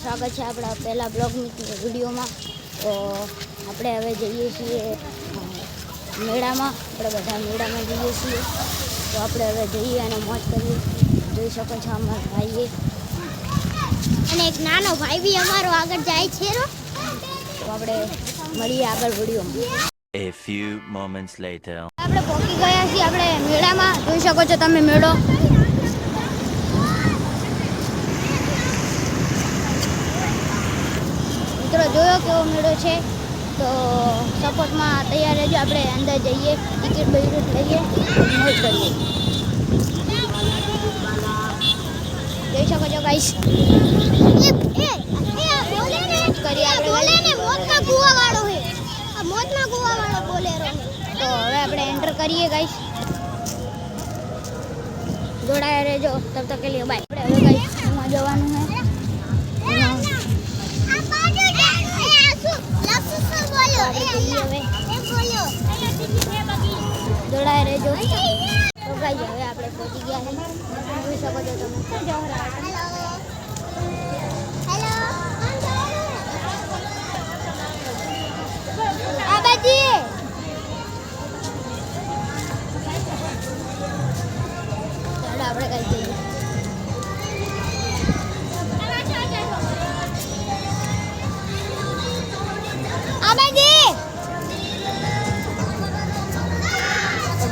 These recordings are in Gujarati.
સ્વાગત છે આપણા પહેલા બ્લોગ વિડીયોમાં. તો આપણે હવે જઈએ છીએ મેળામાં. આપણે બધા મેળામાં જઈએ છીએ. તો આપણે હવે જઈએ અને મોજ કરીએ. જોઈ શકો છો અમારા ભાઈએ. અને એક નાનો ભાઈ બી અમારો આગળ જાય છે તો આપણે મળીએ આગળ વિડીયોમાં. A few moments later. આપણે પહોંચી ગયા છીએ આપણે મેળામાં. જોઈ શકો છો તમે મેળો. મિત્રો જોયો કેવો મેળો છે? તો સપોર્ટમાં તૈયાર રહેજો. આપણે અંદર જઈએ ટિકિટ બિકિટ લઈએ મોજ કરીએ. જોઈ શકો છો ગાઈસ આપણે મોતના કુવા વાળો આ કુવા વાળો બોલેરો તો હવે આપણે એન્ટર કરીએ ગાઈસ જોડાયા રહેજો. તબ તક કે લીએ બાય આપણે હવે ગાઈસ જવાનું છે જોડાયા રહેજો. તો ગાઈસ, હવે આપણે પહોંચી ગયા છે જોઈ શકો છો તમે. આપણે કઈ જઈએ. આ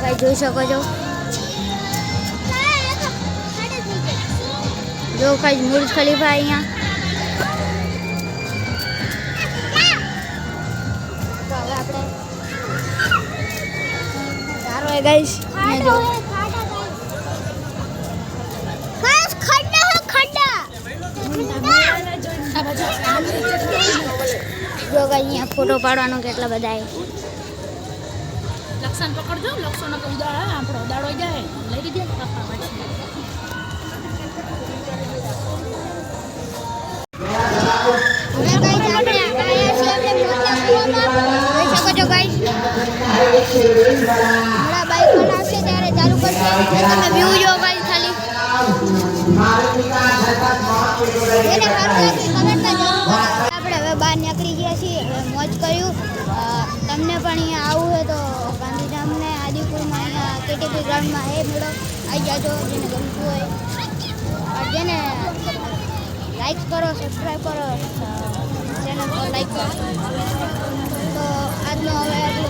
ભાઈ જોઈ શકો છો. જો કઈ મુર્જ ખલીફા અહીંયા. આપણે સારો હે ગાઈસ જો જો અહીંયા ફોટો પાડવાનો કેટલા બધા લક્ષણ પકડજો, લક્ષણ તો ઉદાહરણ, આપણો ઉદાળો જાય. લઈ લીધે પડે. આપણે હવે બહાર નીકળી ગયા છીએ. હવે મોજ કર્યું. અ, તમને પણ અહીંયા આવવું હોય તો ગાંધીધામને આદિપુરમાં અહીંયા કેટીપી ગ્રાઉન્ડમાં એ મેળો આવી જાજો જેને ગમતું હોય. જેને લાઈક કરો સબસ્ક્રાઈબ કરો ચેનલ લાઈક કરો. તો આજનો હવે આપણો